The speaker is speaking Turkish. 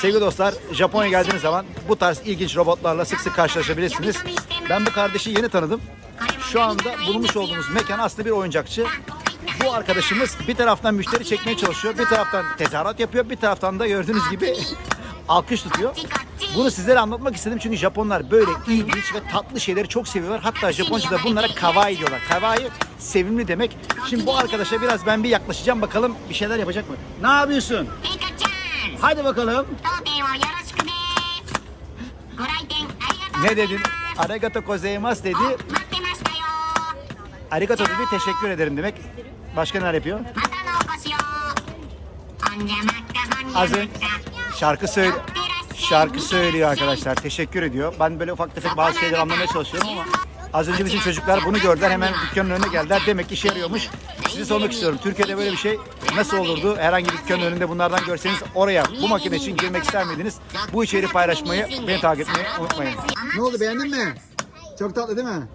Sevgili dostlar, Japonya geldiğiniz zaman bu tarz ilginç robotlarla sık sık karşılaşabilirsiniz. Ben bu kardeşi yeni tanıdım. Şu anda bulunmuş olduğumuz mekan aslında bir oyuncakçı. Bu arkadaşımız bir taraftan müşteri çekmeye çalışıyor, bir taraftan tezahürat yapıyor, bir taraftan da gördüğünüz gibi alkış tutuyor. Bunu sizlere anlatmak istedim çünkü Japonlar böyle ilginç ve tatlı şeyleri çok seviyorlar. Hatta Japonca'da bunlara kawaii diyorlar. Kawaii sevimli demek. Şimdi bu arkadaşa biraz ben bir yaklaşacağım bakalım bir şeyler yapacak mı? Ne yapıyorsun? Hadi bakalım. Ne dedin? Arigato gozaimasu dedi. Arigato dedi teşekkür ederim demek. Başka neler yapıyor? Az şarkı söyle şarkı söylüyor arkadaşlar. Teşekkür ediyor. Ben böyle ufak tefek bazı şeyler anlamaya çalışıyorum ama Az önce bizim çocuklar bunu gördüler hemen dükkanın önüne geldiler. Demek ki işe yarıyormuş. Sizi sormak istiyorum. Türkiye'de böyle bir şey nasıl olurdu? Herhangi bir dükkanın önünde bunlardan görseniz oraya bu makine için girmek ister miydiniz? Bu içeriği paylaşmayı, beni takip etmeyi unutmayın. Ne oldu beğendin mi? Çok tatlı değil mi?